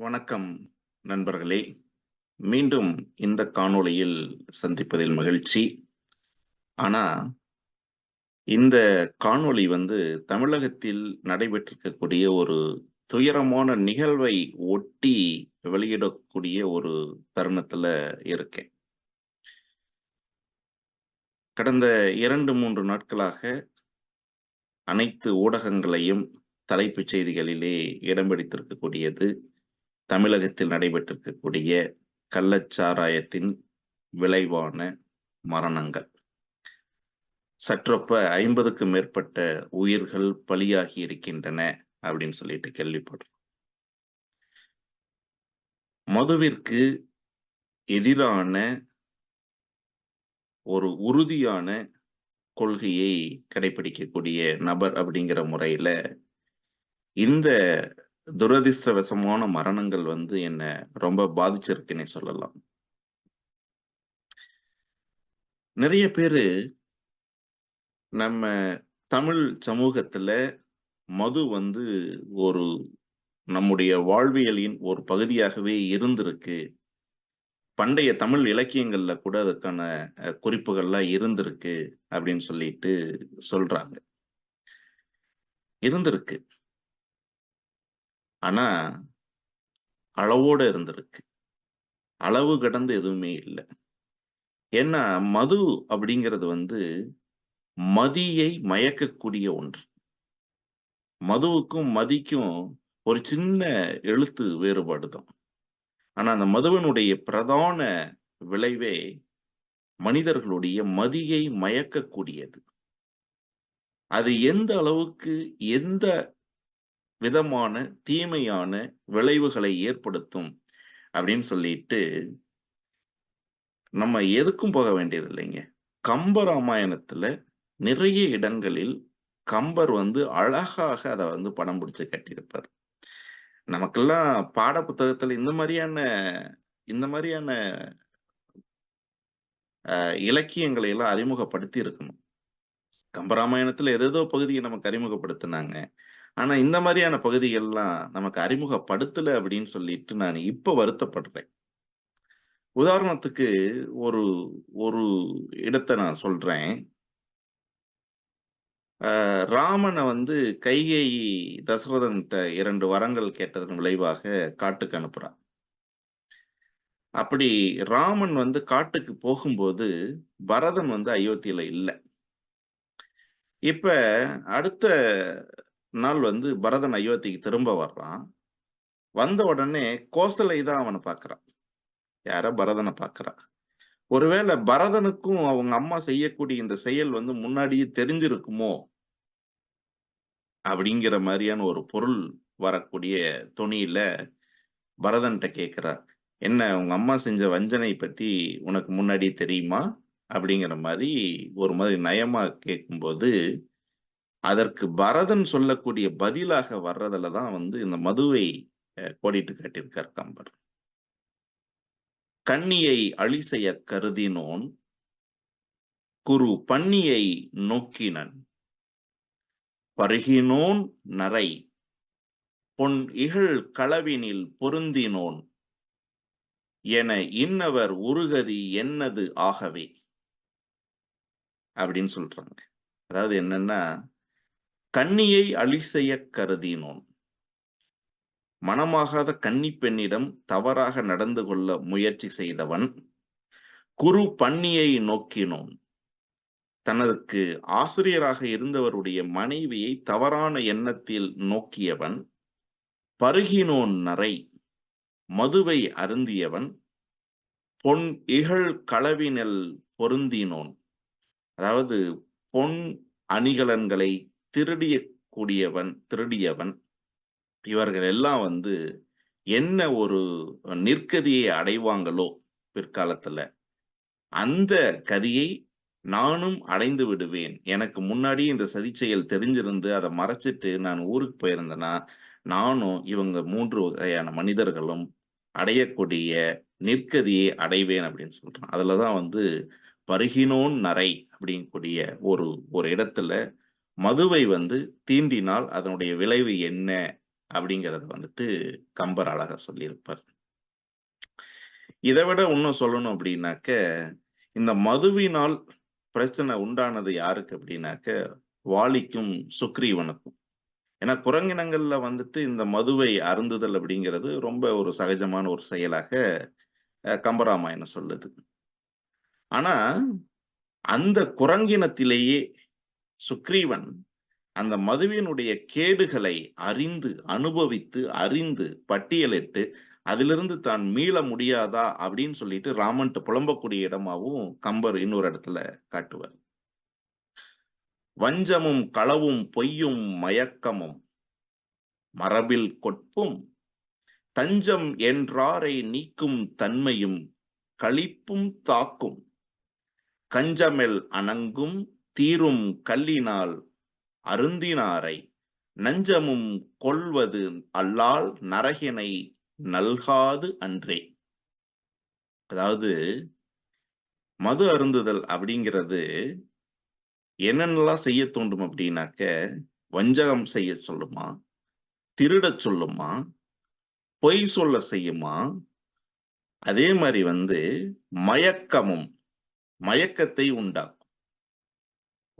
வணக்கம் நண்பர்களே. மீண்டும் இந்த காணொளியில் சந்திப்பதில் மகிழ்ச்சி. ஆனா இந்த காணொளி வந்து தமிழகத்தில் நடைபெற்றிருக்கக்கூடிய ஒரு துயரமான நிகழ்வை ஒட்டி வெளியிடக்கூடிய ஒரு தருணத்துல இருக்கேன். கடந்த இரண்டு மூன்று நாட்களாக அனைத்து ஊடகங்களையும் தலைப்புச் செய்திகளிலே இடம் பிடித்திருக்கக்கூடியது. தமிழகத்தில் நடைபெற்றிருக்கக்கூடிய கள்ளச்சாராயத்தின் விளைவான மரணங்கள். சற்றொப்ப ஐம்பதுக்கும் மேற்பட்ட உயிர்கள் பலியாகி இருக்கின்றன அப்படின்னு சொல்லிட்டு கேள்விப்படுறோம் மதுவிற்கு எதிரான ஒரு உறுதியான கொள்கையை கடைபிடிக்கக்கூடிய நபர் அப்படிங்கிற முறையில இந்த துரதிர்ஷ்டவசமான மரணங்கள் வந்து என்ன ரொம்ப பாதிச்சிருக்குன்னே சொல்லலாம். நிறைய பேரு நம்ம தமிழ் சமூகத்துல மது வந்து ஒரு நம்முடைய வாழ்வியலின் ஒரு பகுதியாகவே இருந்திருக்கு. பண்டைய தமிழ் இலக்கியங்கள்ல கூட அதுக்கான குறிப்புகள்லாம் இருந்திருக்கு அப்படின்னு சொல்லிட்டு சொல்றாங்க. இருந்திருக்கு. ஆனா அளவோட இருந்திருக்கு. அளவு கடந்து எதுவுமே இல்லை. ஏன்னா மது அப்படிங்கிறது வந்து மதியை மயக்கக்கூடிய ஒன்று. மதுவுக்கும் மதிக்கும் ஒரு சின்ன எழுத்து வேறுபாடு தான். ஆனா அந்த மதுவனுடைய பிரதான விளைவே மனிதர்களுடைய மதியை மயக்கக்கூடியது. அது எந்த அளவுக்கு எந்த விதமான தீமையான விளைவுகளை ஏற்படுத்தும் அப்படின்னு சொல்லிட்டு நம்ம எதுக்கும் போக வேண்டியது இல்லைங்க. கம்ப ராமாயணத்துல நிறைய இடங்களில் கம்பர் வந்து அழகாக அதை வந்து படம் பிடிச்சு கட்டியிருப்பார். நமக்கெல்லாம் பாட புத்தகத்துல இந்த மாதிரியான இந்த மாதிரியான இலக்கியங்களை எல்லாம் அறிமுகப்படுத்தி இருக்கணும். கம்பராமாயணத்துல ஏதேதோ பகுதியை நமக்கு அறிமுகப்படுத்தினாங்க. ஆனா இந்த மாதிரியான பகுதிகள்லாம் நமக்கு அறிமுகப்படுத்தல அப்படின்னு சொல்லிட்டு நான் இப்ப வருத்தப்படுறேன். உதாரணத்துக்கு ஒரு ஒரு இடத்தை நான் சொல்றேன். ராமனை வந்து கைகை தசரதன்கிட்ட இரண்டு வரங்கள் கேட்டதன் விளைவாக காட்டுக்கு அனுப்புறான். அப்படி ராமன் வந்து காட்டுக்கு போகும்போது பரதன் வந்து அயோத்தியில இல்லை. இப்ப அடுத்த நாள் வந்து பரதன் அயோத்திக்கு திரும்ப வர்றான். வந்த உடனே கோசலை தான் அவனை பார்க்கறான். யார பரதனை பார்க்கறான் ஒருவேளை பரதனுக்கும் அவங்க அம்மா செய்யக்கூடிய இந்த செயல் வந்து முன்னாடியே தெரிஞ்சிருக்குமோ? அப்படிங்கிற மாதிரியான ஒரு பொருள் வரக்கூடிய துணியில பரதன்கிட்ட கேட்கிறா என்ன உங்க அம்மா செஞ்ச வஞ்சனை பத்தி உனக்கு முன்னாடி தெரியுமா? அப்படிங்கிற மாதிரி ஒரு மாதிரி நயமா கேட்கும்போது அதற்கு பரதன் சொல்லக்கூடிய பதிலாக வர்றதுல தான் வந்து இந்த மதுவை கோடிட்டு காட்டியிருக்கார் கம்பர். கண்ணியை அழிசைய கருதினோன் குரு பன்னியை நோக்கினன். பருகினோன் நரை பொன் இகழ் களவினில் பொருந்தினோன். என இன்னவர் உருகதி என்னது ஆகவே? அப்படின்னு சொல்றாங்க. அதாவது என்னன்னா கன்னியை அழி செய்ய கருதினோன் மனமாகாத கன்னி பெண்ணிடம் தவறாக நடந்து கொள்ள முயற்சி செய்தவன் குரு பன்னியை நோக்கினோன் தனக்கு ஆசிரியராக இருந்தவருடைய மனைவியை தவறான எண்ணத்தில் நோக்கியவன் பருகினோன் நரை மதுவை அருந்தியவன் பொன் இகழ் களவினல் பொருந்தினோன். அதாவது பொன் அணிகலன்களை திருடிய கூடியவன் திருடியவன் இவர்கள் எல்லாம் வந்து என்ன ஒரு நிற்கதியை அடைவாங்களோ பிற்காலத்துல அந்த கதியை நானும் அடைந்து விடுவேன். எனக்கு முன்னாடி இந்த சதி செயல் தெரிஞ்சிருந்து அதை மறைச்சிட்டு நான் ஊருக்கு போயிருந்தேன்னா நானும் இவங்க மூன்று வகையான மனிதர்களும் அடையக்கூடிய நிற்கதியை அடைவேன் அப்படின்னு சொல்றான் அதுலதான் வந்து பருகினோன் நரை அப்படிங்கக்கூடிய ஒரு ஒரு இடத்துல மதுவை வந்து தீண்டினால் அதனுடைய விளைவு என்ன அப்படிங்கிறத வந்துட்டு கம்பர் அழகா சொல்லியிருப்பார். இதை விட இன்னும் சொல்லணும் அப்படின்னாக்க, இந்த மதுவினால் பிரச்சனை உண்டானது யாருக்கு அப்படின்னாக்க, வாலிக்கும், சுக்ரீவனுக்கும். ஏன்னா குரங்கினங்கள்ல வந்துட்டு இந்த மதுவை அருந்துதல் அப்படிங்கிறது ரொம்ப ஒரு சகஜமான ஒரு செயலாக கம்பராமாயணம் சொல்லுது. ஆனா, அந்த குரங்கினத்திலேயே சுக்ரீவன் அந்த மதுவினுடைய கேடுகளை அறிந்து, அனுபவித்து, அறிந்து, பட்டியலிட்டு, அதிலிருந்து தான் மீள முடியாதா அப்படின்னு சொல்லிட்டு ராமன்ட்டு புலம்பக்கூடிய இடமாவும் கம்பர் இன்னொரு இடத்துல காட்டுவார். வஞ்சமும், களவும், பொய்யும், மயக்கமும் மரபில் கொட்பும் தஞ்சம் என்றாரை நீக்கும் தன்மையும் களிப்பும் தாக்கும் கஞ்சமெல் அணங்கும் தீரும் கல்லினால் அருந்தினாரை நஞ்சமும் கொள்வது அல்லால் நரகினை நல்காது அன்றே. அதாவது மது அருந்துதல் அப்படிங்கிறது என்னென்னலாம் செய்ய தூண்டும் அப்படின்னாக்க வஞ்சகம் செய்ய சொல்லுமா திருடச் சொல்லுமா பொய் சொல்ல செய்யுமா அதே மாதிரி வந்து மயக்கமும் மயக்கத்தை உண்டாக்கும்.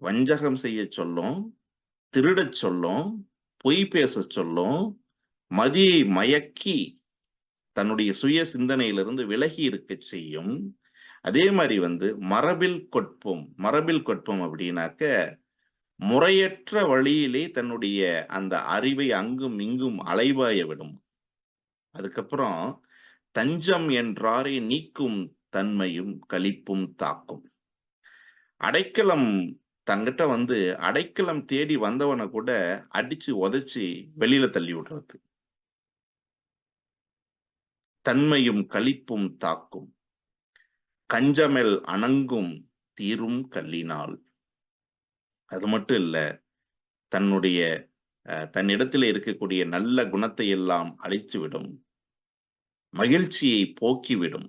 வஞ்சகம் செய்ய சொல்லும் திருடச் சொல்லும் பொய் பேச சொல்லும் மதியை மயக்கி தன்னுடைய சுய சிந்தனையிலிருந்து விலகி இருக்க செய்யும். அதே மாதிரி வந்து மரபில் கொட்பும் மரபில் கொட்பும் அப்படின்னாக்க முறையற்ற வழியிலே தன்னுடைய அந்த அறிவை அங்கும் இங்கும் அலைவாய விடும். அதுக்கப்புறம் தஞ்சம் என்றாரே நீக்கும் தன்மையும் களிப்பும் தாக்கும். அடைக்கலம் தங்கிட்ட வந்து அடைக்கலம் தேடி வந்தவனை கூட அடிச்சு உதைச்சு வெளியில தள்ளி விடுறது. தன்மையும் களிப்பும் தாக்கும். கஞ்சமெல் அணங்கும் தீரும் கல்லினால். அது மட்டும் இல்ல தன்னுடைய தன்னிடத்தில் இருக்கக்கூடிய நல்ல குணத்தை எல்லாம் அழித்துவிடும். மகிழ்ச்சியை போக்கிவிடும்.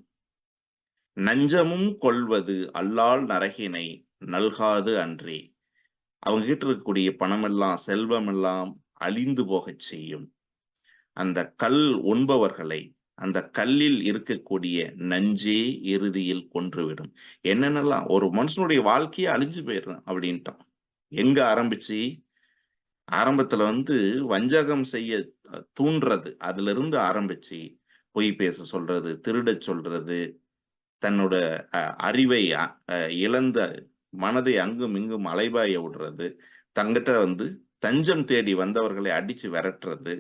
நஞ்சமும் கொள்வது அல்லால் நரகினை நல்காது அன்றி. அவங்க கிட்ட இருக்கக்கூடிய பணமெல்லாம் செல்வமெல்லாம் அழிந்து போகச் செய்யும். அந்த கல் உண்பவர்களை அந்த கல்லில் இருக்கக்கூடிய நஞ்சே இறுதியில் கொன்றுவிடும். என்னென்னலாம் ஒரு மனுஷனுடைய வாழ்க்கையே அழிஞ்சு போயிடும் அப்படின்ட்டான். எங்க ஆரம்பிச்சு? ஆரம்பத்துல வந்து வஞ்சகம் செய்ய தூண்டுறது அதுல இருந்து ஆரம்பிச்சு பொய் பேச சொல்றது திருட சொல்றது தன்னோட அறிவை இழந்த மனதை அங்கும் இங்கும் அலைபாய விடுறது. தங்கிட்ட வந்து தஞ்சம் தேடி வந்தவர்களை அடிச்சு விரட்டுறது.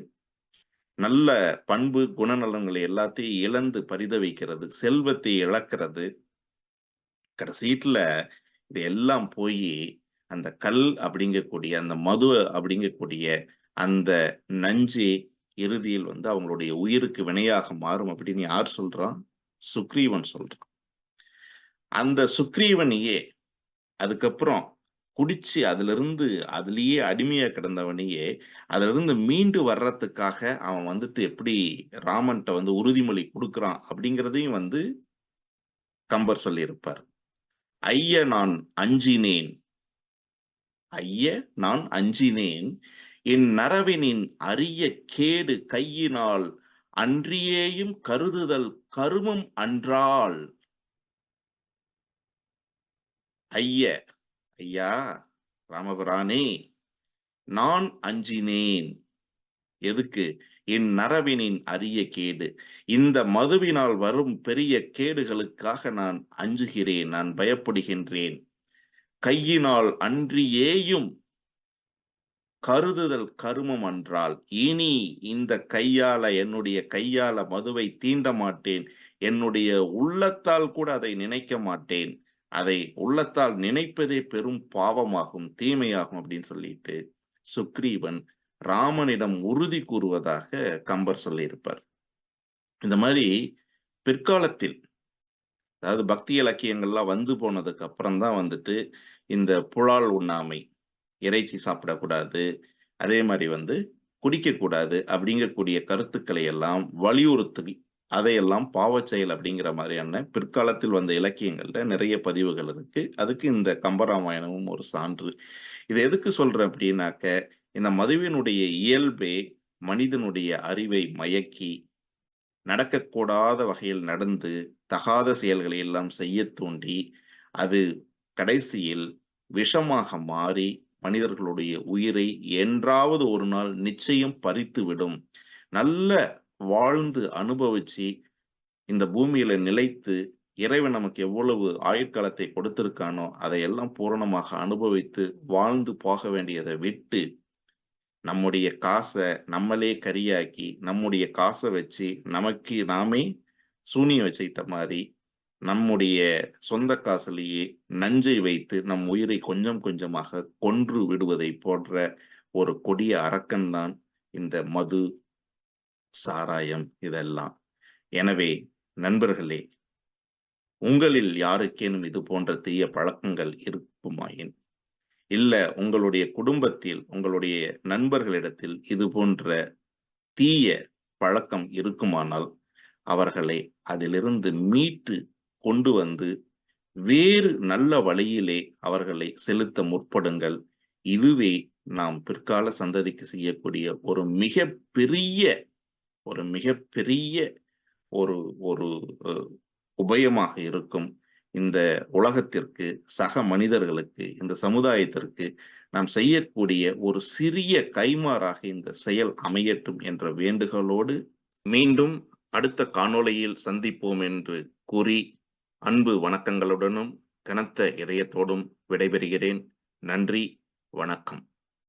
நல்ல பண்பு குணநலன்களை எல்லாத்தையும் இழந்து பரிதவிக்கிறது. செல்வத்தை இழக்கிறது. கடைசீட்டில் இது எல்லாம் போய் அந்த கல் அப்படிங்கக்கூடிய அந்த மது அப்படிங்கக்கூடிய அந்த நஞ்சு இறுதியில் வந்து அவங்களுடைய உயிருக்கு வினையாக மாறும் அப்படின்னு யார் சொல்றான் சுக்ரீவன் சொல்றான் அந்த சுக்ரீவனையே அதுக்கப்புறம் குடிச்சு அதுல இருந்து அதுலயே அடிமையா கிடந்தவனையே அதுல இருந்து மீண்டு வர்றதுக்காக அவன் வந்துட்டு எப்படி ராமன்ட்ட வந்து உறுதிமொழி கொடுக்குறான் அப்படிங்கிறதையும் வந்து கம்பர் சொல்லியிருப்பார். ஐய நான் அஞ்சினேன். ஐய நான் அஞ்சினேன். என் நரவினின் அரிய கேடு கையினால் அன்றியேயும் கருதுதல் கருமம் அன்றால் ஐய ஐயா ராமபுரானே நான் அஞ்சினேன். எதுக்கு? என் நரவினின் அரிய கேடு. இந்த மதுவினால் வரும் பெரிய கேடுகளுக்காக நான் அஞ்சுகிறேன் நான் பயப்படுகின்றேன். கையினால் அன்றியேயும் கருதுதல் கருமம் என்றால் இனி இந்த கையால என்னுடைய கையால மதுவை தீண்ட மாட்டேன். என்னுடைய உள்ளத்தால் கூட அதை நினைக்க மாட்டேன். அதை உள்ளத்தால் நினைப்பதே பெரும் பாவமாகும் தீமையாகும் அப்படின்னு சொல்லிட்டு சுக்ரீவன் ராமனிடம் உறுதி கூறுவதாக கம்பர் சொல்லியிருப்பார். இந்த மாதிரி பிற்காலத்தில் அதாவது பக்தி இலக்கியங்கள்லாம் வந்து போனதுக்கு அப்புறம் தான் வந்துட்டு இந்த புலால் உண்ணாமை இறைச்சி சாப்பிடக்கூடாது அதே மாதிரி வந்து குடிக்கக்கூடாது அப்படிங்கக்கூடிய கருத்துக்களை எல்லாம் வலியுறுத்தி அதையெல்லாம் பாவச்செயல் அப்படிங்கிற மாதிரியான பிற்காலத்தில் வந்த இலக்கியங்கள்ல நிறைய பதிவுகள் இருக்கு. அதுக்கு இந்த கம்பராமாயணமும் ஒரு சான்று. இது எதுக்கு சொல்றேன் அப்படின்னாக்க இந்த மதுவினுடைய இயல்பே மனிதனுடைய அறிவை மயக்கி நடக்கக்கூடாத வகையில் நடந்து தகாத செயல்களை எல்லாம் செய்ய தூண்டி அது கடைசியில் விஷமாக மாறி மனிதர்களுடைய உயிரை என்றாவது ஒரு நாள் நிச்சயம் பறித்துவிடும் நல்ல வாழ்ந்து அனுபவிச்சு இந்த பூமியில நிலைத்து இறைவன் நமக்கு எவ்வளவு ஆயுட்காலத்தை கொடுத்திருக்கானோ அதையெல்லாம் பூரணமாக அனுபவித்து வாழ்ந்து போக வேண்டியதை விட்டு நம்முடைய காசை நம்மளே கரியாக்கி நம்முடைய காசை வச்சு நமக்கு நாமே சூனியம் வச்சுக்கிட்ட மாதிரி நம்முடைய சொந்த காசுலேயே நஞ்சை வைத்து நம் உயிரை கொஞ்சம் கொஞ்சமாக கொன்று விடுவதை போன்ற ஒரு கொடிய அரக்கன்தான் இந்த மது சாராயம் இதெல்லாம். எனவே நண்பர்களே உங்களில் யாருக்கேனும் இது போன்ற தீய பழக்கங்கள் இருக்குமாயின்? இல்ல உங்களுடைய குடும்பத்தில் உங்களுடைய நண்பர்களிடத்தில் இது போன்ற தீய பழக்கம் இருக்குமானால் அவர்களை அதிலிருந்து மீட்டு கொண்டு வந்து வேறு நல்ல வழியிலே அவர்களை செலுத்த முற்படுங்கள். இதுவே நாம் பிற்கால சந்ததிக்கு செய்யக்கூடிய ஒரு மிக பெரிய ஒரு மிக பெரிய ஒரு ஒரு உபயமாக இருக்கும் இந்த உலகத்திற்கு சக மனிதர்களுக்கு இந்த சமுதாயத்திற்கு நாம் செய்யக்கூடிய ஒரு சிறிய கைமாறாக இந்த செயல் அமையட்டும் என்ற வேண்டுகோளோடு மீண்டும் அடுத்த காணொளியில் சந்திப்போம் என்று கூறி அன்பு வணக்கங்களுடனும் கனத்த இதயத்தோடும் விடைபெறுகிறேன். நன்றி வணக்கம்.